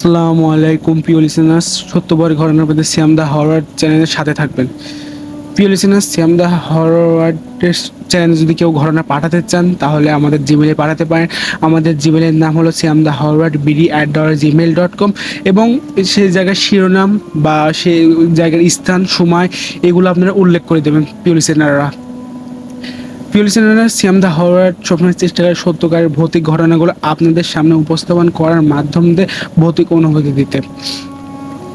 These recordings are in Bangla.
আসসালামু আলাইকুম, প্রিয় লিসেনার্স সত্যবর ঘটনার মধ্যে শ্যাম দা হরওয়ার চ্যানেলের সাথে থাকবেন। প্রিয় লিসেনার্স শ্যাম দা হরওয়ার্ডের চ্যানেলে যদি কেউ ঘটনা পাঠাতে চান, তাহলে আমাদের জিমেলে পাঠাতে পারেন। আমাদের জিমেলের নাম হলো শ্যাম দা হরওয়ার্ড BD at dot gmail dot com এবং সেই জায়গার শিরোনাম বা সেই জায়গার স্থান, সময়, এগুলো আপনারা উল্লেখ করে দেবেন, প্রিয় লিসেনাররা প্রিয় লিসেনাররা শ্যাম দা হরওয়ার্ড স্বপ্নের চেষ্টা সত্যকারের ভৌতিক ঘটনাগুলো আপনাদের সামনে উপস্থাপন করার মাধ্যম দিয়ে ভৌতিক অনুভূতি দিতে।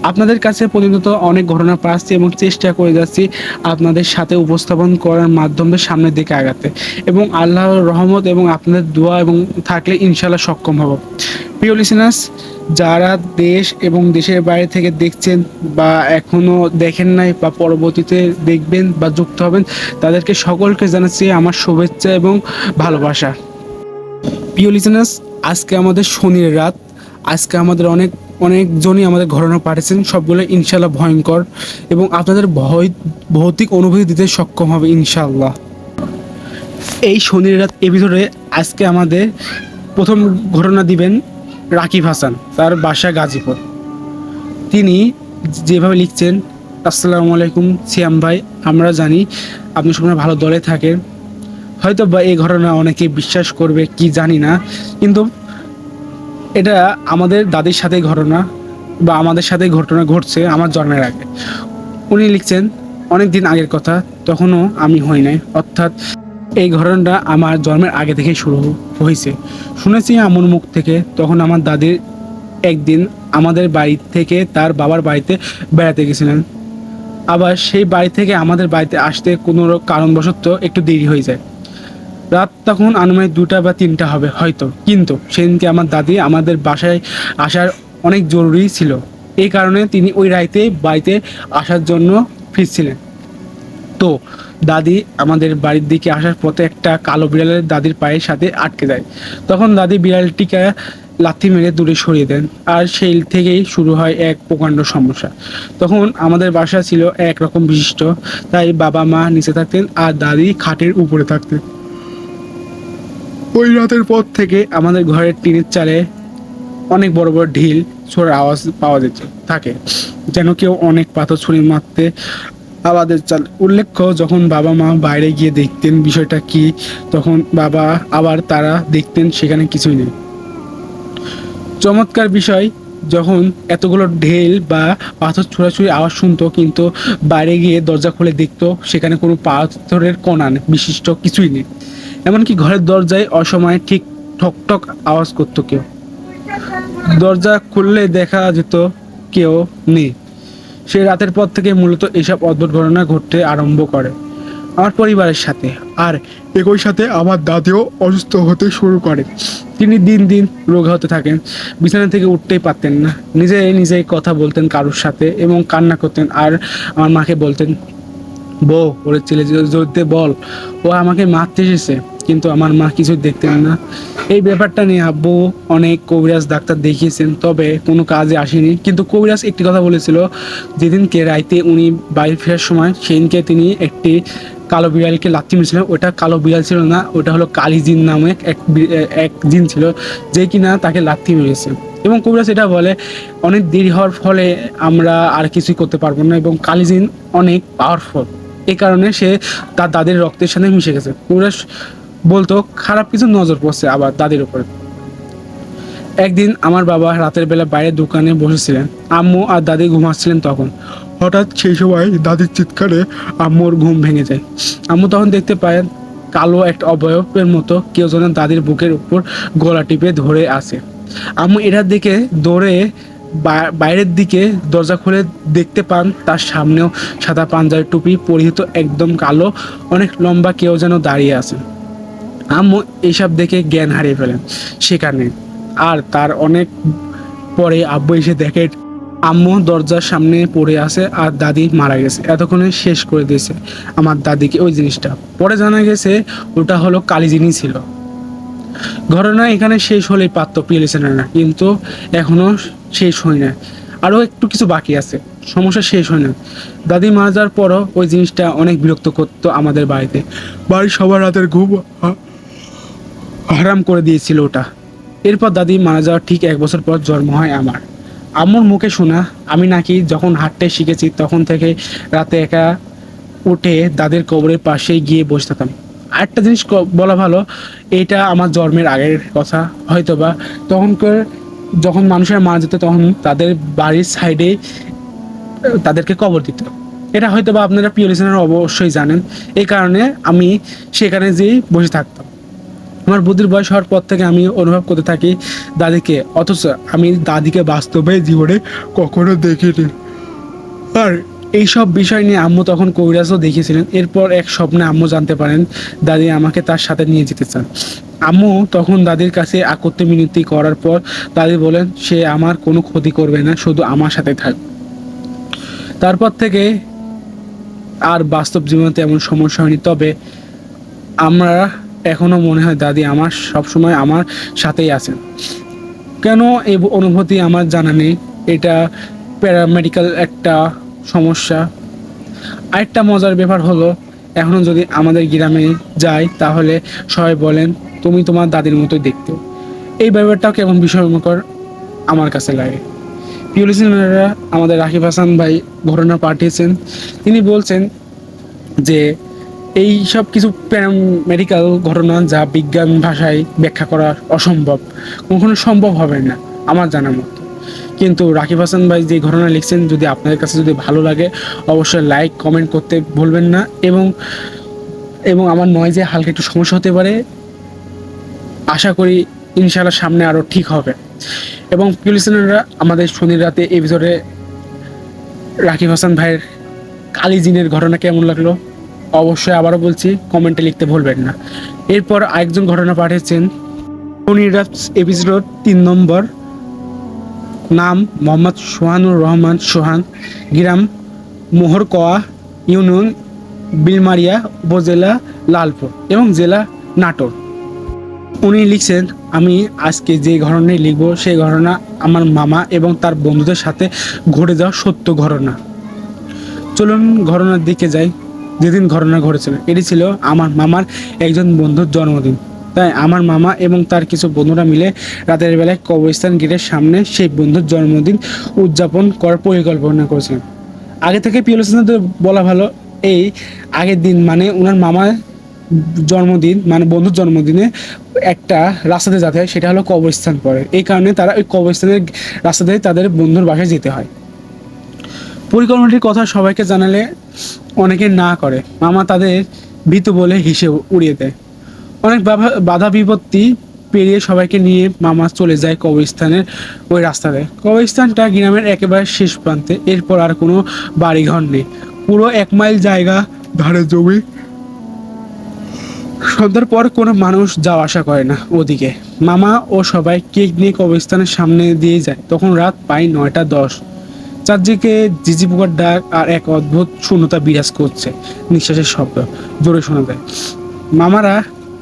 আপনাদের কাছে প্রতিনিয়ত অনেক ঘটনা পাচ্ছি এবং চেষ্টা করে যাচ্ছি আপনাদের সাথে উপস্থাপন করার মাধ্যমে সামনের দিকে আগাতে। এবং আল্লাহর রহমত এবং আপনাদের দোয়া এবং থাকলে ইনশাল্লাহ সক্ষম হব। প্রিয় লিসেনার্স যারা দেশ এবং দেশের বাইরে থেকে দেখছেন বা এখনও দেখেন নাই বা পরবর্তীতে দেখবেন বা যুক্ত হবেন, তাদেরকে সকলকে জানাচ্ছি আমার শুভেচ্ছা এবং ভালোবাসা। প্রিয় লিসেনার্স আজকে আমাদের শনির রাত। আজকে আমাদের অনেক অনেকজনই আমাদের ঘটনা পাঠিয়েছেন, সবগুলো ইনশাল্লাহ ভয়ঙ্কর এবং আপনাদের ভয়, ভৌতিক অনুভূতি দিতে সক্ষম হবে ইনশাল্লাহ এই শনির রাত এপিসোডে আজকে আমাদের প্রথম ঘটনা দিবেন রাকিব হাসান, তার বাসা গাজীপুর। তিনি যেভাবে লিখছেন, আসসালামু আলাইকুম সিয়াম ভাই, আমরা জানি আপনি সবসময় ভালো দলে থাকেন। হয়তো বা এই ঘটনা অনেকে বিশ্বাস করবে, কি জানি না, কিন্তু এটা আমাদের দাদির সাথে ঘটনা বা আমাদের সাথে ঘটনা ঘটছে আমার জন্মের আগে। উনি লিখছেন অনেক দিন আগের কথা, তখনও আমি হই নাই। অর্থাৎ এই ঘটনাটা আমার জন্মের আগে থেকেই শুরু হয়েছে শুনেছি আমার মুখ থেকে, তখন আমার দাদির একদিন আমাদের বাড়ি থেকে তার বাবার বাড়িতে বেড়াতে গেছিলেন। আবার সেই বাড়ি থেকে আমাদের বাড়িতে আসতে কোনো কারণবশত একটু দেরি হয়ে যায়। রাত তখন আনুমানিক দুটা বা তিনটা হবে হয়তো। কিন্তু সেদিনকে আমার দাদি আমাদের বাসায় আসার অনেক জরুরি ছিল। এই কারণে তিনি ওই রাইতে বাড়িতে আসার জন্য ফিরছিলেন। তো দাদি আমাদের বাড়ির দিকে আসার পথে একটা কালো বিড়ালের দাদির পায়ের সাথে আটকে যায় তখন দাদি বিড়ালটিকে লাথি মেরে দূরে সরিয়ে দেন আর সেই থেকেই শুরু হয় এক প্রকাণ্ড সমস্যা। তখন আমাদের বাসা ছিল একরকম বিশিষ্ট, তাই বাবা মা নিচে থাকতেন আর দাদি খাটের উপরে থাকতেন। ওই রাতের পর থেকে আমাদের ঘরের টিনের চালে অনেক বড় বড় ঢিল ছোড়ার আওয়াজ পাওয়া যেত, থাকে। যেন কেউ অনেক পাথর ছুঁড়ে মারতে আমাদের চাল উল্লেখ্য, যখন বাবা মা বাইরে গিয়ে দেখতেন বিষয়টা কি, তখন বাবা আবার তারা দেখতেন সেখানে কিছুই নেই। চমৎকার বিষয়, যখন এতগুলো ঢেল বা পাথর ছোড়াছুড়ি আওয়াজ শুনতো, কিন্তু বাইরে গিয়ে দরজা খুলে দেখতো সেখানে কোনো পাথরের কণা বিশিষ্ট কিছুই নেই। এমনকি ঘরের দরজায় অসময়ে ঠিক ঠক ঠক আওয়াজ করতো কেউ। দরজা খুললে দেখা যেত কেউ নেই। সেই রাতের পর থেকে মূলত এইসব অদ্ভুত ঘটনা ঘটতে আরম্ভ করে আমার পরিবারের সাথে আর একই সাথে আমার দাদিও অসুস্থ হতে শুরু করে। তিনি দিন দিন রোগা হতে থাকেন, বিছানা থেকে উঠতেই পারতেন না। নিজে নিজেই কথা বলতেন কারোর সাথে এবং কান্না করতেন আর আমার মাকে বলতেন, বউ, ওরে ছেলে জড়িতে বল, ও আমাকে মারতে এসেছে। কিন্তু আমার মা কিছু দেখতেন না। এই ব্যাপারটা নিয়ে আব্বু অনেক কবিরাজ ডাক্তার দেখিয়েছেন, তবে কোনো কাজে আসেনি। কিন্তু কবিরাজ একটি কথা বলেছিল, যেদিনকে রাইতে উনি বাড়ি ফেরার সময়, সেদিনকে তিনি একটি কালো বিড়ালকে লাথি মেরেছিলেন। ওটা কালো বিড়াল ছিল না, ওটা হলো কালি জিন নামে এক এক জিন ছিল, যে কিনা তাকে লাথি মেরেছে। এবং কবিরাজ এটা বলে, অনেক দেরি হওয়ার ফলে আমরা আর কিছুই করতে পারব না এবং কালিজিন অনেক পাওয়ারফুল এই কারণে সে তার দাদের রক্তের সাথে মিশে গেছে। কবিরাজ বলতো, খারাপ কিছু নজর পড়ছে আবার দাদির উপরে। একদিন আমার বাবা রাতের বেলা বাইরে দোকানে বসেছিলেন। আম্মু আর দাদি ঘুমাচ্ছিলেন তখন। হঠাৎ সেই সময় দাদির চিৎকারে আম্মুর ঘুম ভেঙে যায়। আম্মু তখন দেখতে পায় কালো একটা অবয়বের মতো কেউ যেন দাদির বুকের উপর গলা টিপে ধরে আছে। আম্মু এটার দিকে দৌড়ে বাইরের দিকে দরজা খুলে দেখতে পান, তার সামনেও সাদা পাঞ্জাবি টুপি পরিহিত একদম কালো, অনেক লম্বা কেউ যেন দাঁড়িয়ে আছে আম্মু এইসব দেখে জ্ঞান হারিয়ে ফেলেন। সেখানে আর তার অনেক পরে আব্বু এসে দেখে, আম্মু দরজার সামনে পড়ে আছে আর দাদি মারা গেছে। এতক্ষণে শেষ করে দিয়েছে আমার দাদিকে ওই জিনিসটা। পরে জানা গেছে ওটা হলো কালিজিনি ছিল। ঘটনা এখানে শেষ হলেই পারত পিএলিসেনা না, কিন্তু এখনও শেষ হয় না আরও একটু কিছু বাকি আছে, সমস্যা শেষ হয় না দাদি মারা যাওয়ার পরও ওই জিনিসটা অনেক বিরক্ত করতো আমাদের বাড়িতে। বাড়ির সবার রাতের ঘুম হারাম করে দিয়েছিল ওটা। এরপর দাদি মারা যাওয়ার ঠিক এক বছর পর জন্ম হয় আমার। আম্মুর মুখে শোনা, আমি নাকি যখন হাঁটতে শিখেছি তখন থেকে রাতে একা উঠে দাদের কবরের পাশে গিয়ে বসে থাকতাম। আরেকটা জিনিস বলা ভালো, এটা আমার জন্মের আগের কথা। হয়তো বা তখনকার যখন মানুষের মারা যেত তখন তাদের বাড়ির সাইডে, তাদেরকে কবর দিত। এটা হয়তো বা আপনারা প্রিয় লিসেনার অবশ্যই জানেন। এই কারণে আমি সেখানে যেই বসে থাকতাম। আমার বুদ্ধির বয়স হওয়ার পর থেকে আমি অনুভব করতে থাকি দাদিকে, অথচ আমি দাদিকে বাস্তবে জীবনে কখনো দেখিনি। আর এইসব বিষয় নিয়ে আম্মু তখন কবিরাজও দেখিয়েছিলেন। এরপর এক স্বপ্নে আম্মু জানতে পারেন দাদি আমাকে তার সাথে নিয়ে যেতে চান। আম্মু তখন দাদির কাছে আকত্য মিনতি করার পর দাদি বলেন, সে আমার কোনো ক্ষতি করবে না, শুধু আমার সাথে থাক। তারপর থেকে আর বাস্তব জীবনে তেমন সমস্যা হয়নি। তবে আমরা এখনও মনে হয় দাদি আমার সবসময় আমার সাথেই আছেন। কেন এই অনুভূতি আমার জানা নেই? এটা প্যারামেডিক্যাল একটা সমস্যা। আরেকটা মজার ব্যাপার হলো এখনও যদি আমাদের গ্রামে যাই, তাহলে সবাই বলেন, তুমি তোমার দাদির মতোই দেখতে। এই ব্যাপারটাও কেমন বিষয়কর আমার কাছে লাগে। পিউলিসিনারা আমাদের রাকিব হাসান ভাই ঘটনা পাঠিয়েছেন। তিনি বলছেন যে এই সব কিছু প্যারামেডিক্যাল ঘটনা যা বিজ্ঞান ভাষায় ব্যাখ্যা করা অসম্ভব, কখনো সম্ভব হবে না, আমার জানার মতো। কিন্তু রাকিব হাসান ভাই যে ঘটনা লিখছেন যদি আপনাদের কাছে যদি ভালো লাগে, অবশ্যই লাইক কমেন্ট করতে ভুলবেন না এবং এবং আমার নয় যে হালকা একটু সমস্যা হতে পারে, আশা করি ইনশাল্লাহ সামনে আরও ঠিক হবে। এবং পুলিশনাররা আমাদের শনির রাতে এপিসোডে রাকিব হাসান ভাইয়ের কালী জিনের ঘটনা কেমন লাগল? অবশ্যই আবারও বলছি, কমেন্টে লিখতে ভুলবেন না। এরপর আরেকজন ঘটনা পাঠিয়েছেন। রাত এপিসোড তিন নম্বর। নাম মোহাম্মদ সোহানুর রহমান সোহান। গ্রাম মোহরকোয়া ইউনিয়ন, বিলমারিয়া উপজেলা লালপুর এবং জেলা নাটোর। উনি লিখছেন, আমি আজকে যে ঘটনায় লিখব, সেই ঘটনা আমার মামা এবং তার বন্ধুদের সাথে ঘটে যাওয়া সত্য ঘটনা। চলুন ঘটনার দিকে যাই। যেদিন ঘটনা ঘটেছিল, এটি ছিল আমার মামার একজন বন্ধুর জন্মদিন। তাই আমার মামা এবং তার কিছু বন্ধুরা মিলে রাতের বেলায় কবরস্থান গেটের সামনে সেই বন্ধুর জন্মদিন উদযাপন করার পরিকল্পনা করেছিলেন আগে থেকে পিওলসিনাতে বলা ভালো, এই আগের দিন মানে ওনার মামার জন্মদিন মানে বন্ধুর জন্মদিনে একটা রাস্তাতে যেতে হয়, সেটা হলো কবরস্থান পড়ে এই কারণে তারা ওই কবরস্থানের রাস্তাতে তাদের বন্ধুর বাসায় যেতে হয়। পরিকল্পনাটির কথা সবাইকে জানালে অনেকে না করে। মামা তাদের ভীতু বলে হিসেব উড়িয়ে দেয়। অনেক বাধা বিপত্তি পেরিয়ে সবাইকে নিয়ে মামা চলে যায় কবরস্থানের ওই রাস্তাতে। কবরস্থানটা গ্রামের একেবারে শেষ প্রান্তে। এরপর আর কোনো বাড়িঘর নেই। পুরো এক মাইল জায়গা ধারে জমি। সন্ধ্যার পর কোনো মানুষ যাওয়া আসা করে না ওদিকে। মামা ও সবাই কেক নিয়ে কবরস্থানের সামনে দিয়ে যায়। তখন রাত প্রায় নয়টা দশ। চারদিকে জিজি পোকার ডাক আর এক অদ্ভুত শূন্যতা বিরাজ করছে নিঃশ্বাসের শব্দ। জোরে শোনা যায়, মামারা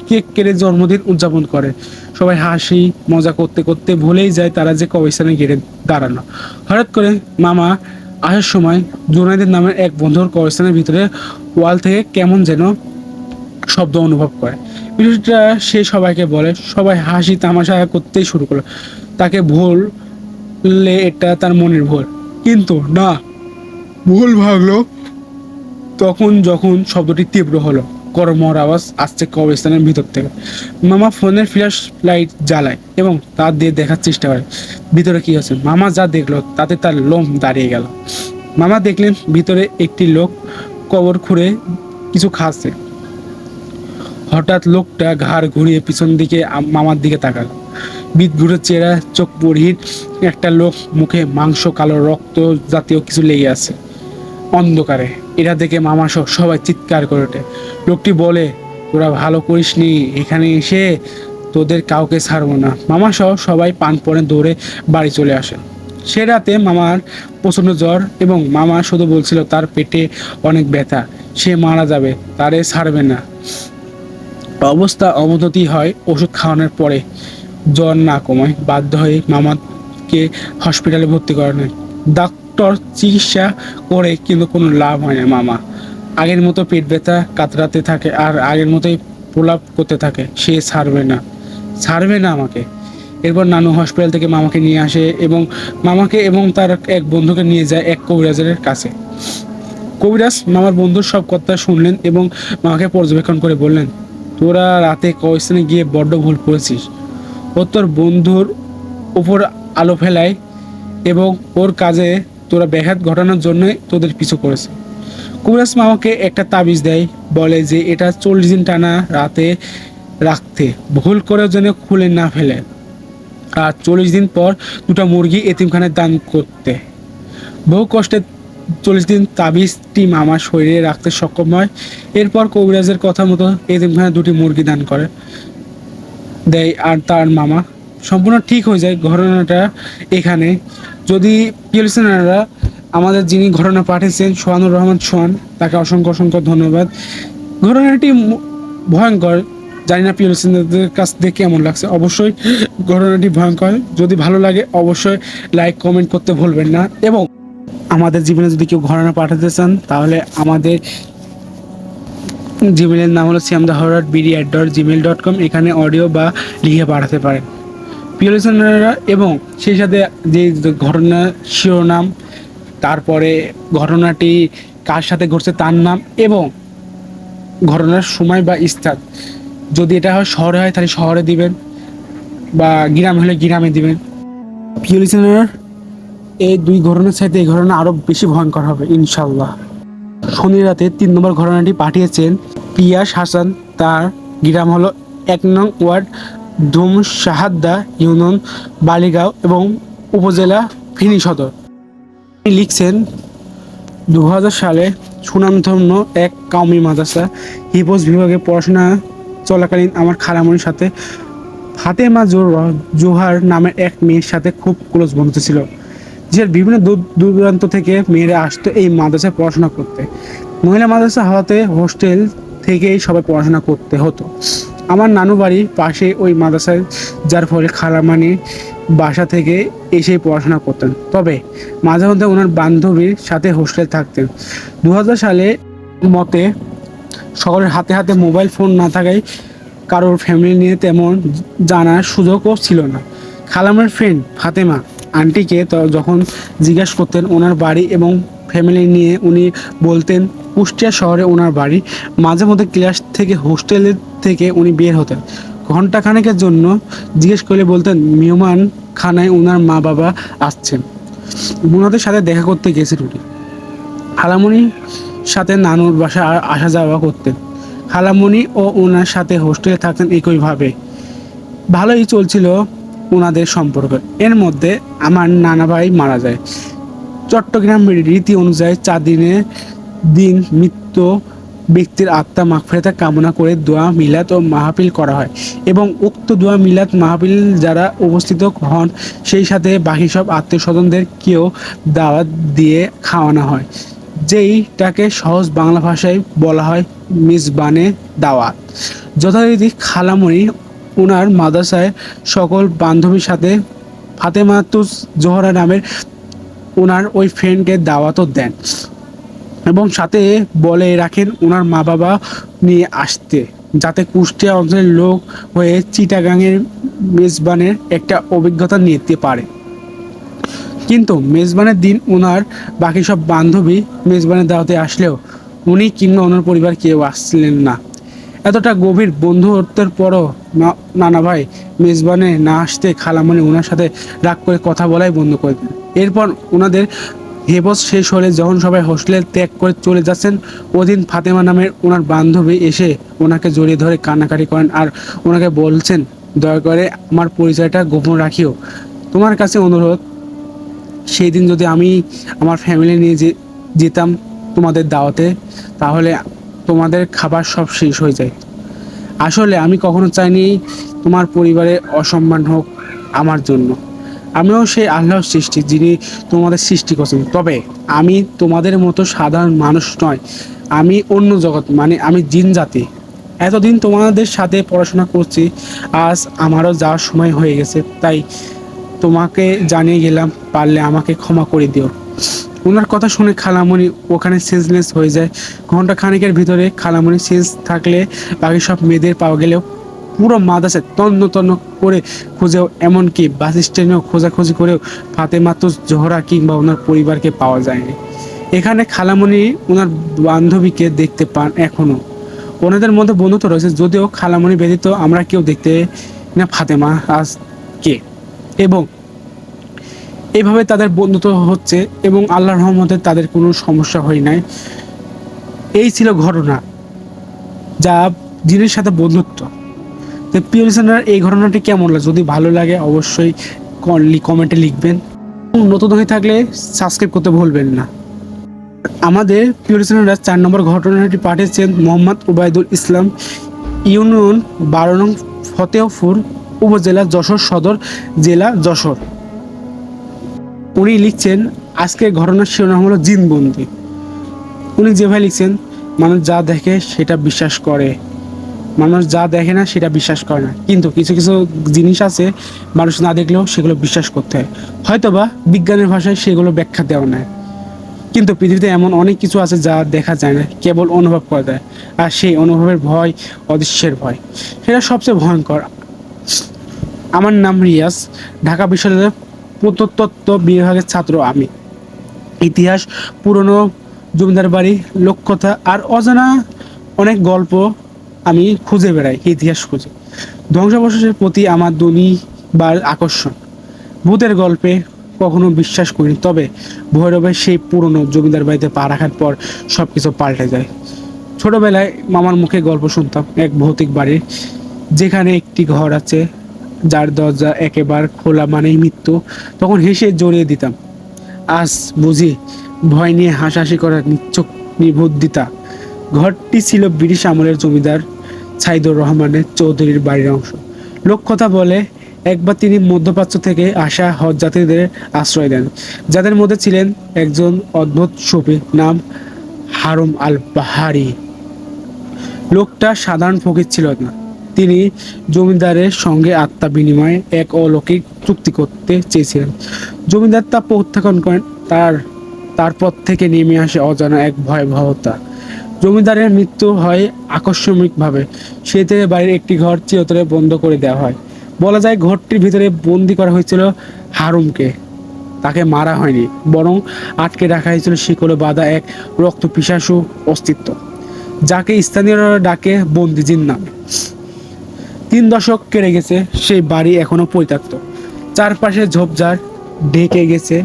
কেক কেটে জন্মদিন উদযাপন করে। সবাই হাসি, মজা করতে করতে ভুলেই যায় তারা যে কবরস্থানে গেটে দাঁড়ানো। হঠাৎ করে মামা আসার সময় জুনাইদের নামের এক বন্ধুর কবরস্থানের ভিতরে ওয়াল থেকে কেমন যেন শব্দ অনুভব করে। বিষয়টা সে সবাইকে বলে, সবাই হাসি তামাশা করতেই শুরু করল। তাকে ভুললে এটা তার মনের ভুল। কিন্তু না, ভুল ভাগলো তখন যখন শব্দটি তীব্র হলো, করমর আওয়াজ আসছে কবরস্থানের ভিতর থেকে। মামা ফোনের ফ্ল্যাশ লাইট জ্বালায় এবং তা দিয়ে দেখার চেষ্টা করে। ভিতরে কি হচ্ছে মামা যা দেখল, তাতে তার লোম দাঁড়িয়ে গেল। মামা দেখলেন ভিতরে একটি লোক কবর খুঁড়ে কিছু খাচ্ছে। হঠাৎ লোকটা ঘাড় ঘুরিয়ে পিছন দিকে মামার দিকে তাকালো। বিদঘুরে চেহারা, চোখ পড়ির একটা লোক মুখে মাংস, কালো রক্ত জাতীয় কিছু লেগে আছে। অন্ধকারে এটা দেখে মামা সবাই চিৎকার করে ওঠে। লোকটি বলে, তোরা ভালো করিসনি এখানে এসে তোদের কাউকে ছাড়বো না। মামা সহ সবাই পান পরে দৌড়ে বাড়ি চলে আসে সে রাতে মামার প্রচণ্ড জ্বর এবং মামা শুধু বলছিল, তার পেটে অনেক ব্যথা, সে মারা যাবে, তারে ছাড়বে না। অবস্থা অবনতি হয় ওষুধ খাওয়ানোর পরে। জ্বর না কমায়, বাধ্য হয়ে মামাকে হসপিটালে ভর্তি করানো হয়। ডাক্তার চিকিৎসা করে কিন্তু কোনো লাভ হয় না মামা। আগের মতো পেট ব্যথা কাতরাতে থাকে আর আগের মতোই প্রলাপ করতে থাকে, সে ছাড়বে না ছাড়বে না আমাকে। এরপর নানু হসপিটাল থেকে মামাকে নিয়ে আসে এবং মামাকে এবং তার এক বন্ধুকে নিয়ে যায় এক কবিরাজের কাছে। কবিরাজ মামার বন্ধুর সব কথা শুনলেন এবং মামাকে পর্যবেক্ষণ করে বললেন, তোরা রাতে কবরস্থানে গিয়ে বড্ড ভুল করেছিস। ও তোর বন্ধুর উপর আলো ফেলায় এবং ওর কাজে তোরা ব্যাঘাত ঘটানোর জন্যই তোদের পিছু করেছে। কবিরাজ মামাকে একটা তাবিজ দেয়, বলে যে এটা চল্লিশ দিন টানা রাতে রাখতে, ভুল করার যেন খুলে না ফেলে। আর চল্লিশ দিন পর দুটো মুরগি এতিমখানে দান করতে। বহু কষ্টে চল্লিশ দিন তাবিজটি মামার শরীরে রাখতে সক্ষম হয়। এরপর কবিরাজের কথা মতো এতিমখানে দুটি মুরগি দান করে। দেয় আর তার মামা। সম্পূর্ণ ঠিক হয়ে যায় ঘটনাটা এখানে। যদি পিএলসেনাররা আমাদের যিনি ঘটনা পাঠিয়েছেন সোহানুর রহমান সোহান তাকে অসংখ্য অসংখ্য ধন্যবাদ। ঘটনাটি ভয়ঙ্কর। জানি না পিএলসেনারদের কাছ থেকে কেমন লাগছে। অবশ্যই ঘটনাটি ভয়ঙ্কর। যদি ভালো লাগে অবশ্যই লাইক, কমেন্ট করতে ভুলবেন না। এবং আমাদের জীবনে যদি কেউ ঘটনা পাঠাতে চান, তাহলে আমাদের জিমেলের নাম হলো সিয়াম দা হরট BD at dot gmail dot com এখানে অডিও বা লিখে পাঠাতে পারেন প্রিয় লিসনাররা এবং সেই সাথে যে ঘটনা শিরোনাম, তারপরে ঘটনাটি কার সাথে ঘটছে তার নাম এবং ঘটনার সময় বা স্থান। যদি এটা হয় শহরে হয়, তাহলে শহরে দিবেন বা গ্রাম হলে গ্রামে দিবেন। প্রিয় লিসনার এই দুই ঘটনার সাথে এই ঘটনা আরও বেশি ভয়ঙ্কর হবে ইনশাল্লাহ শনি রাতে তিন নম্বর ঘটনাটি পাঠিয়েছেন পিয়াস হাসান। তার গ্রাম হলো এক নং ওয়ার্ড ধুম শাহাদ্দা ইউনিয়ন বালিগাঁও এবং উপজেলা ফিনি সদর। তিনি লিখছেন দু হাজার সালে সুনামধন্য এক কাউমি মাদ্রাসা হিপোজ বিভাগে পড়াশোনা চলাকালীন আমার খালামনির সাথে ফাতেমা জোর- জোহার নামের এক মেয়ের সাথে খুব ক্লোজ বন্ধু ছিল। যে বিভিন্ন দূর দূর দূরান্ত থেকে মেয়েরা আসতো এই মাদ্রাসায় পড়াশোনা করতে। মহিলা মাদ্রাসা হওয়াতে হোস্টেল থেকেই সবাই পড়াশোনা করতে হতো। আমার নানু বাড়ি পাশে ওই মাদ্রাসায়, যার ফলে খালামানি বাসা থেকে এসেই পড়াশোনা করতেন। তবে মাঝে মধ্যে ওনার বান্ধবীর সাথে হোস্টেলে থাকতেন। দু হাজার সালে মতে সকলের হাতে হাতে মোবাইল ফোন না থাকায় কারোর ফ্যামিলি নিয়ে তেমন জানার সুযোগও ছিল না। খালামের ফ্রেন্ড ফাতেমা আন্টিকে যখন জিজ্ঞাসা করতেন ওনার বাড়ি এবং ফ্যামিলি নিয়ে, উনি বলতেন, কুষ্টিয়া শহরে ওনার বাড়ি। মাঝে মধ্যে ক্লাস থেকে হোস্টেলের থেকে উনি বের হতেন। ঘন্টাখানেকের জন্য জিজ্ঞেস করলে বলতেন, মেহমান খানায় ওনার মা বাবা আসছেন। ওনাদের সাথে দেখা করতে গেছেন উনি। খালামণির সাথে নানুর বাসা আসা যাওয়া করতেন। খালামণি ও ওনার সাথে হোস্টেলে থাকতেন একইভাবে। ভালোই চলছিল। ওনাদের সম্পর্ক। এর মধ্যে আমার নানা ভাই মারা যায়। চট্টগ্রাম রীতি অনুযায়ী চার দিনে দিন মৃত্যু ব্যক্তির আত্মা মাগফিরাত কামনা করে দোয়া, মিলাদ ও মাহফিল করা হয় এবং উক্ত দোয়া, মিলাদ, মাহফিল যারা উপস্থিত হন, সেই সাথে বাকি সব আত্মীয় স্বজনদের কেউ দাওয়াত দিয়ে খাওয়ানো হয়। যেইটাকে সহজ বাংলা ভাষায় বলা হয় মিসবানে দাওয়াত। যথারীতি খালামণি ওনার মাদ্রাসায় সকল বান্ধবীর সাথে ফাতেমাতুস জোহরা নামের ওনার ওই ফ্রেন্ডকে দাওয়াতও দেন এবং সাথে বলে রাখেন ওনার মা বাবা নিয়ে আসতে যাতে কুষ্টিয়া অঞ্চলের লোক হয়ে চিটাগাংয়ের মেজবানের একটা অভিজ্ঞতা নিতে পারে। কিন্তু মেজবানের দিন ওনার বাকি সব বান্ধবী মেজবানের দাওয়াতে আসলেও উনি কিংবা ওনার পরিবার কেউ আসছিলেন না। এতটা গভীর বন্ধুত্বের পরও নানা ভাই মেজবানে না আসতে খালামণি ওনার সাথে রাগ করে কথা বলাই বন্ধ করে দেন। এরপর ওনাদের হেবস শেষ হলে যখন সবাই হোস্টেলে ত্যাগ করে চলে যাচ্ছেন, ওদিন ফাতেমা নামের ওনার বান্ধবী এসে ওনাকে জড়িয়ে ধরে কান্নাকাটি করেন আর ওনাকে বলছেন, দয়া করে আমার পরিচয়টা গোপন রাখিও। তোমার কাছে অনুরোধ সেই দিন যদি আমি আমার ফ্যামিলি নিয়ে যেতাম তোমাদের দাওয়াতে, তাহলে তোমাদের খাবার সব শেষ হয়ে যায়। আসলে আমি কখনো চাইনি তোমার পরিবারে অসম্মান হোক আমার জন্য। আমিও সেই আল্লাহর সৃষ্টি যিনি তোমাদের সৃষ্টি করছেন। তবে আমি তোমাদের মতো সাধারণ মানুষ নয়। আমি অন্য জগৎ মানে আমি জিন জাতি। এতদিন তোমাদের সাথে পড়াশোনা করছি, আজ আমারও যাওয়ার সময় হয়ে গেছে। তাই তোমাকে জানিয়ে গেলাম, পারলে আমাকে ক্ষমা করে দিও। ওনার কথা শুনে খালামণি ওখানে সেন্সলেস হয়ে যায়। ঘণ্টা খানেকের ভিতরে খালামণি সেন্স থাকলে বাকি সব মেয়েদের পাওয়া গেলেও পুরো মাদাসে তন্ন তন্ন করে খুঁজেও, এমনকি বাস স্ট্যান্ডেও খোঁজাখুঁজি করেও ফাতেমাতুস জোহরা কিংবা ওনার পরিবারকে পাওয়া যায়নি। এখানে খালামণি ওনার বান্ধবীকে দেখতে পান এখনও ওনাদের মধ্যে বন্ধুত্ব রয়েছে, যদিও খালামণি ব্যতীত আমরা কেউ দেখতে না ফাতেমা আজ কে। এবং এইভাবে তাদের বন্ধুত্ব হচ্ছে এবং আল্লাহর রহমতে তাদের কোনো সমস্যা হয় নাই। এই ছিল ঘটনা যা জিনের সাথে বন্ধুত্ব। তো প্রিয় লিসেনার এই ঘটনাটি কেমন লাগে যদি ভালো লাগে অবশ্যই কমেন্টে লিখবেন। নতুন হয়ে থাকলে সাবস্ক্রাইব করতে ভুলবেন না। আমাদের প্রিয় লিসেনাররা চার নম্বর ঘটনাটি পাঠিয়েছেন মোহাম্মদ উবায়দুল ইসলাম ইউনিয়ন বারো নং ফতেহপুর উপজেলা যশোর সদর, জেলা যশোর। উনি লিখছেন, আজকের ঘটনার শিরোনাম হলো জিনবন্দি উনি যেভাবে লিখছেন, মানুষ যা দেখে সেটা বিশ্বাস করে। মানুষ যা দেখে না সেটা বিশ্বাস করে না। কিন্তু কিছু কিছু জিনিস আছে, মানুষ না দেখলেও সেগুলো বিশ্বাস করতে হয়। হয়তোবা বিজ্ঞানের ভাষায় সেগুলো ব্যাখ্যা দেওয়া নেয় কিন্তু পৃথিবীতে এমন অনেক কিছু আছে যা দেখা যায় না, কেবল অনুভব করা যায়। আর সেই অনুভবের ভয়, অদৃশ্যের ভয়, সেটা সবচেয়ে ভয়ঙ্কর। আমার নাম রিয়াজ, ঢাকা বিশ্ববিদ্যালয়ের প্রত্নতত্ত্ব বিভাগের ছাত্র আমি। ইতিহাস, পুরনো জমিদার বাড়ি লোককথা আর অজানা অনেক গল্প আমি খুঁজে বেড়াই, ইতিহাস খুঁজে। ধ্বংসাবশেষের প্রতি আমার দুনিবার আকর্ষণ। ভূতের গল্পে কখনো বিশ্বাস করিনি, তবে ভৈরবের সেই পুরনো জমিদার বাড়িতে পা রাখার পর সব কিছু পাল্টে যায়। ছোটবেলায় মামার মুখে গল্প শুনতাম এক ভৌতিক বাড়ির যেখানে একটি ঘর আছে যার দরজা একেবারে খোলা মানেই মৃত্যু, তখন হেসে জড়িয়ে দিতাম। আজ বুঝি ভয় নিয়ে হাসাহাসি করার নিচ্ছক নিবুদ্ধিতা। ঘরটি ছিল ব্রিটিশ আমলের জমিদার সাইদুর রহমানের চৌধুরীর বাড়ির অংশ। লোককথা বলে, একবার তিনি মধ্যপ্রাচ্য থেকে আসা হজ যাত্রীদের আশ্রয় দেন, যাদের মধ্যে ছিলেন একজন অদ্ভুত সুফি নাম হারুম আল বাহারি লোকটা সাধারণ ফকির ছিল না। তিনি জমিদারের সঙ্গে আত্মা বিনিময়ে এক অলৌকিক চুক্তি করতে চেয়েছিলেন। জমিদার তা প্রত্যাখ্যান করেন, তার, তারপর থেকে নেমে আসে অজানা এক ভয়াবহতা। জমিদারের মৃত্যু হয় আকস্মিকভাবে। সেই থেকে বাড়ির একটি ঘর চিরতরে বন্ধ করে দেওয়া হয়। বলা যায় ঘরটির ভিতরে বন্দি করা হয়েছিল হারুমকে তাকে মারা হয়নি, বরং আটকে রাখা হয়েছিল শিকলে বাঁধা এক রক্ত পিসাসু অস্তিত্ব, যাকে স্থানীয়রা ডাকে বন্দিজিন নামে। তিন দশক কেড়ে গেছে, সেই বাড়ি এখনও পরিত্যক্ত। চারপাশে ঝোপঝাড় ঢেকে গেছে,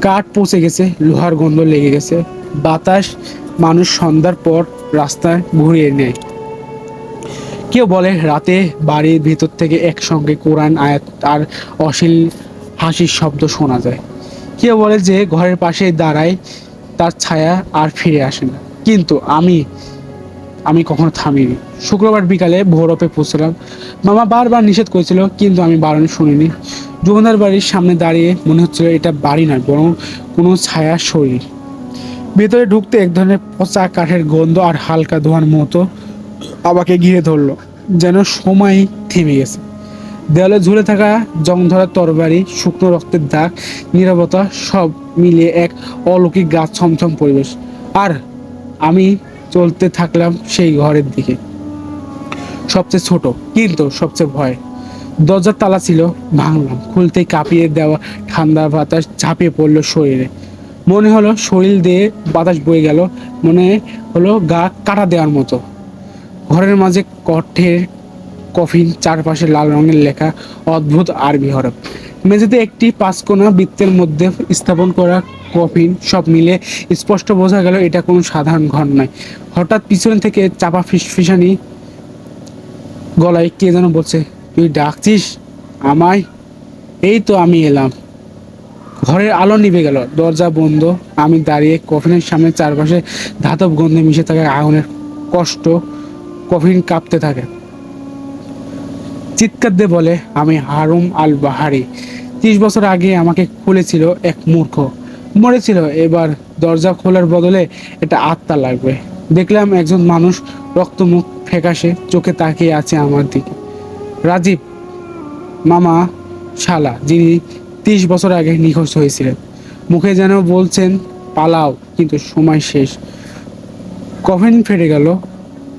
কাঠ পচে গেছে, লোহার গন্ধ লেগে গেছে। বাতাস মানুষ সন্ধ্যার পর রাস্তায় ঘুরিয়ে নেয়। কেউ বলে রাতে বাড়ির ভেতর থেকে একসঙ্গে কোরআন আয়াত আর অশ্লীল হাসির শব্দ শোনা যায়। কেউ বলে যে ঘরের পাশে দাঁড়ায়, তার ছায়া আর ফিরে আসে না। কিন্তু আমি আমি কখনো থামিনি। শুক্রবার বিকালে ভোরপে পৌঁছলাম। মামা বারবার নিষেধ করেছিল, কিন্তু আমি বারণ শুনিনি। জমিদার বাড়ির সামনে দাঁড়িয়ে মনে হচ্ছিল এটা বাড়ি নয়, বরং কোনো ছায়া শরীর। ভেতরে ঢুকতে এক ধরনের পচা কাঠের গন্ধ আর হালকা ধোঁয়ার মতো আমাকে ঘিরে ধরলো, যেন সময় থেমে গেছে। দেওয়ালে ঝুলে থাকা জং ধরা তরবারি, শুকনো রক্তের দাগ, নীরবতা সব মিলিয়ে এক অলৌকিক গাছ ছমছম পরিবেশ। আর আমি চলতে থাকলাম সেই ঘরের দিকে। সবচেয়ে ছোট, কিন্তু সবচেয়ে ভয়। দরজার তালা ছিল, ভাঙলাম। খুলতেই কাঁপিয়ে দেওয়া ঠান্ডা বাতাস ঝাঁপিয়ে পড়ল শরীরে। মনে হলো শরীর দিয়ে বাতাস বয়ে গেল, মনে হলো গা কাটা দেওয়ার মতো। ঘরের মাঝে কঠের কফিন, চারপাশে লাল রঙের লেখা অদ্ভুত আরবি হরফ। মেঝেতে একটি পাঁচকোনা বৃত্তের মধ্যে স্থাপন করা কফিন সব মিলে স্পষ্ট বোঝা গেল এটা কোনো সাধারণ ঘর নয়। হঠাৎ পিছন থেকে চাপা ফিসফিসানি গলায় কে যেন বলছে, তুই ডাকছিস আমায়? এই তো আমি এলাম। ঘরের আলো নিভে গেল, দরজা বন্ধ। আমি দাঁড়িয়ে কফিনের সামনে চারপাশে ধাতব গন্ধে মিশে থাকা আগুনের কষ্ট কফিন কাঁপতে থাকে। চিৎকার দিয়ে বলে, আমি হারুম আল বাহারি ত্রিশ বছর আগে আমাকে খুলেছিল এক মূর্খ। মরেছিল। এবার দরজা খোলার বদলে এটা আত্মা লাগবে। দেখলাম একজন মানুষ রক্তমুখ ফ্যাকাশে চোখে তাকিয়ে আছে আমার দিকে। রাজীব, মামা, শালা, যিনি তিরিশ বছর আগে নিখোঁজ হয়েছিলেন। মুখে যেন বলছেন, পালাও, কিন্তু সময় শেষ। কফিন ফেটে গেল।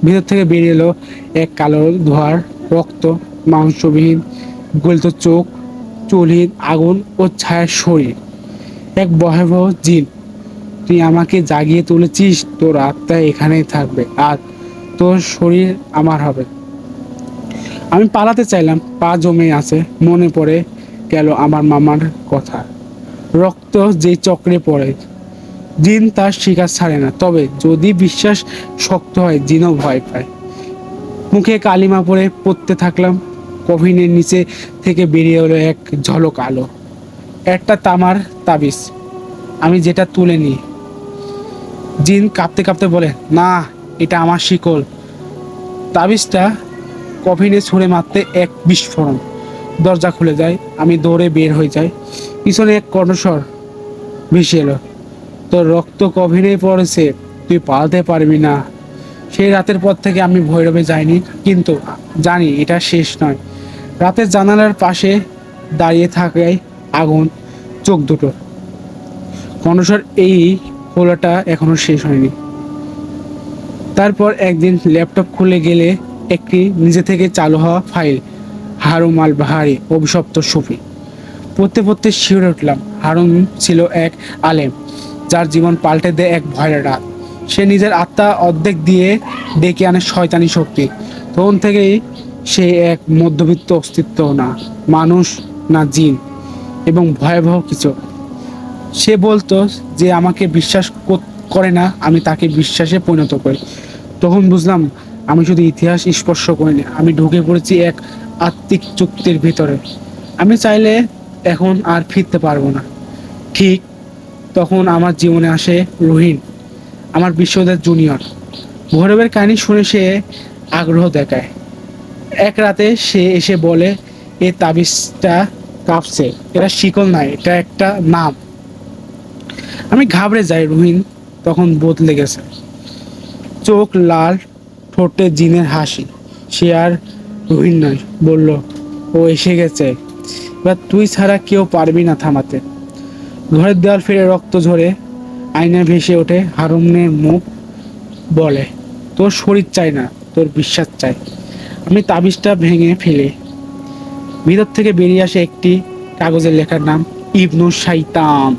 ভিতর থেকে বেরিয়ে এলো এক কালো ধোয়ার রক্ত। মাংসবিহীন, গলিত চোখ, চুলহীন আগুন ও ছায়ার শরীর। এক ভয়াবহ জিন, তুই আমাকে জাগিয়ে তুলেছিস, তোর আত্মা এখানেই থাকবে আর তোর শরীর আমার হবে। আমি পালাতে চাইলাম, পা জমে আছে, মনে পড়ে গেল আমার মামার কথা। রক্ত যে চক্রে পড়ে, জিন তার শিকার ছাড়ে না। তবে যদি বিশ্বাস শক্ত হয়, জিনও ভয় পায়। মুখে কালিমা পরে পড়তে থাকলাম। কফিনের নিচে থেকে বেরিয়ে এলো এক ঝলক আলো। একটা তামার তাবিজ। আমি যেটা তুলে নিই। জিন কাঁপতে কাঁপতে বলে, না, এটা আমার শিকল। তাবিজটা কফিনে ছুঁড়ে মারতে এক বিস্ফোরণ। দরজা খুলে যায়, আমি দৌড়ে বের হয়ে যাই। পিছনে এক কর্ণস্বর ভেসে এলো, তোর রক্ত কফিনে পড়েছে, তুই পালাতে পারবি না। সেই রাতের পর থেকে আমি ভৈরবে যাইনি, কিন্তু জানি এটা শেষ নয়। রাতের জানালার পাশে দাঁড়িয়ে থাকায় আগুন, চোখ দুটো। কর্ণস্বর এই খোলাটা এখনও শেষ হয়নি। তারপর একদিন ল্যাপটপ খুলে গেলে একটি নিজে থেকে চালু হওয়া ফাইল হারুম আল বাহারি, অভিশপ্ত সুফি। পড়তে পড়তে শিউরে উঠলাম। হারুম ছিল এক আলেম, যার জীবন পাল্টে দেয় এক ভয়ের রাত। সে নিজের আত্মা অর্ধেক দিয়ে ডেকে আনে শয়তানি শক্তি। তখন থেকেই সে এক মধ্যবিত্ত অস্তিত্ব না, মানুষ না জিন, এবং ভয়াবহ কিছু। সে বলতো যে আমাকে বিশ্বাস কর- না, আমি তাকে বিশ্বাসে পরিণত করি। তখন বুঝলাম, আমি শুধু ইতিহাস স্পর্শ করিনি, আমি ঢুকে পড়েছি এক আত্মিক চুক্তির ভিতরে। আমি চাইলে এখন আর ফিরতে পারব না। ঠিক তখন আমার জীবনে আসে রোহিন, আমার বিশ্ববিদ্যালয়ের জুনিয়র। ভৈরবের কাহিনী শুনে সে আগ্রহ দেখায়। এক রাতে সে এসে বলে, এ তাবিজটা কাঁপছে, এটা শিকল নাই এটা একটা নাম। আমি ঘাবড়ে যাই রুহিন, তখন বদলে গেছে চোখ লাল, ঠোঁটে জিনের হাসি। সে আর রুহিন নয়, বলল, ও এসে গেছে। এবার তুই ছাড়া কেউ পারবি না থামাতে। ঘরের দেওয়াল ফিরে রক্ত ঝরে আয়না ভেসে ওঠে। হারুনের মুখ বলে, তোর শরীর চাই না, তোর বিশ্বাস চাই। আমি তাবিজটা ভেঙে ফেলে। ভিতর থেকে বেরিয়ে আসে একটি কাগজের লেখার নাম, ইবনু শাইতান।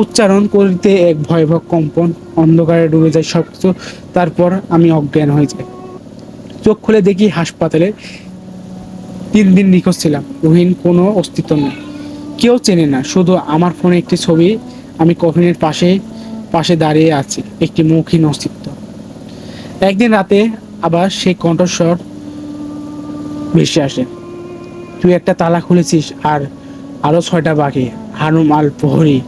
উচ্চারণ করতে এক ভয়াবহ কম্পন, অন্ধকারে ডুবে যায় সব কিছু তারপর আমি অজ্ঞান হয়ে যাই। চোখ খুলে দেখি হাসপাতালে তিন দিন নিখোঁজ ছিলাম, রোহিন কোনো অস্তিত্ব নেই। কেউ চেনে না, শুধু আমার ফোনে একটি ছবি, আমি কফিনের পাশে পাশে দাঁড়িয়ে আছি, একটি মৌখিক অস্তিত্ব। একদিন রাতে আবার সেই কণ্ঠস্বর ভেসে আসে। তুই একটা তালা খুলেছিস আর আরও ছয়টা বাকি। হানুম আল প্রহরী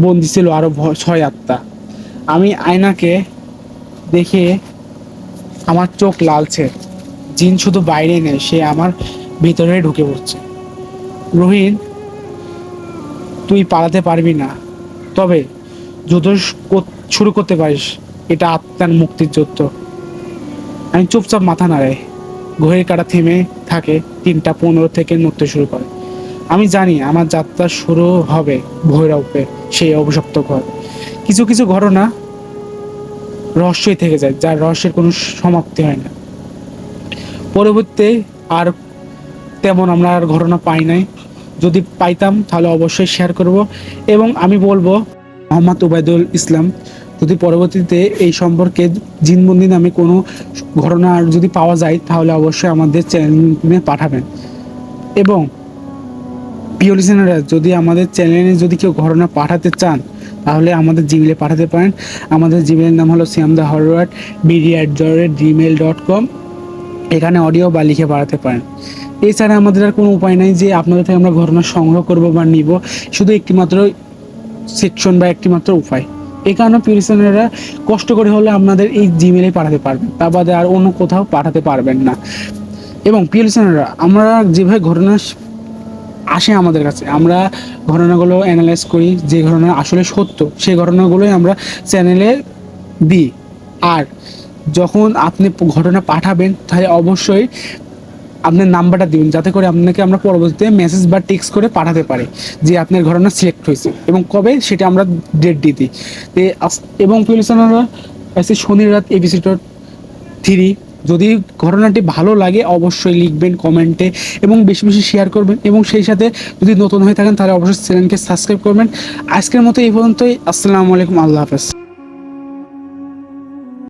বন্দি ছিল আরও ভ- ছয় আত্মা আমি আয়নাকে দেখে আমার চোখ লালছে। জিন শুধু বাইরে নেই, সে আমার ভিতরে ঢুকে পড়ছে। রোহিন, তুই পালাতে পারবি না। তবে যুদ্ধ শুরু করতে পারিস। এটা আত্মার মুক্তির যুদ্ধ। আমি চুপচাপ মাথা নাড়াই। ঘড়ির কাটা থেমে থাকে, তিনটা পনেরো থেকে নড়তে শুরু করে। আমি জানি আমার যাত্রা শুরু হবে ভৈরবে সেই অভিশপ্ত ঘর। কিছু কিছু ঘটনা রহস্যই থেকে যায়, যার রহস্যের কোনো সমাপ্তি হয় না। পরবর্তীতে আর তেমন আমরা আর ঘটনা পাই নাই। যদি পাইতাম তাহলে অবশ্যই শেয়ার করব এবং আমি বলব মোহাম্মদ উবায়দুল ইসলাম যদি পরবর্তীতে এই সম্পর্কে জিনবন্দি নামে কোনো ঘটনা আর যদি পাওয়া যায়, তাহলে অবশ্যই আমাদের চ্যানেলে পাঠাবেন। এবং প্রিয় লিসেনাররা যদি আমাদের চ্যানেলে যদি কেউ ঘটনা পাঠাতে চান, তাহলে আমাদের জিমেলে পাঠাতে পারেন। আমাদের জিমেলের নাম হলো সিয়াম দা হরওয়ার্ড BD at gmail dot com এখানে অডিও বা লিখে পাঠাতে পারেন। এছাড়া আমাদের আর কোনো উপায় নাই যে আপনাদের থেকে আমরা ঘটনা সংগ্রহ করব বা নিব। শুধু একটিমাত্র সেকশন বা একটিমাত্র উপায়। এই কারণে পিউরিসনাররা কষ্ট করে হলে আপনাদের এই জিমেলে পাঠাতে পারবেন। তা বাদে আর অন্য কোথাও পাঠাতে পারবেন না। এবং পিউরিসনাররা আমরা যেভাবে ঘটনা আসে আমাদের কাছে, আমরা ঘটনাগুলো অ্যানালাইজ করি, যে ঘটনা আসলে সত্য, সেই ঘটনাগুলোই আমরা চ্যানেলে দিই। আর যখন আপনি ঘটনা পাঠাবেন, তাহলে অবশ্যই আপনার নাম্বারটা দিবেন, যাতে করে আপনাকে আমরা পরবর্তীতে মেসেজ বা টেক্সট করে পাঠাতে পারি যে আপনার ঘটনা সিলেক্ট হয়েছে এবং কবে সেটা আমরা ডেট দিয়ে দিই। এবং পুলিশ আনারা এসে শনি রাত এপিসোড থ্রি যদি ঘটনাটি ভালো লাগে অবশ্যই লিখবেন কমেন্টে এবং বেশি বেশি শেয়ার করবেন এবং সেই সাথে যদি নতুন হয়ে থাকেন তাহলে অবশ্যই চ্যানেলকে সাবস্ক্রাইব করবেন। আজকের মতো এই পর্যন্তই। আসসালামু আলাইকুম, আল্লাহ হাফেজ।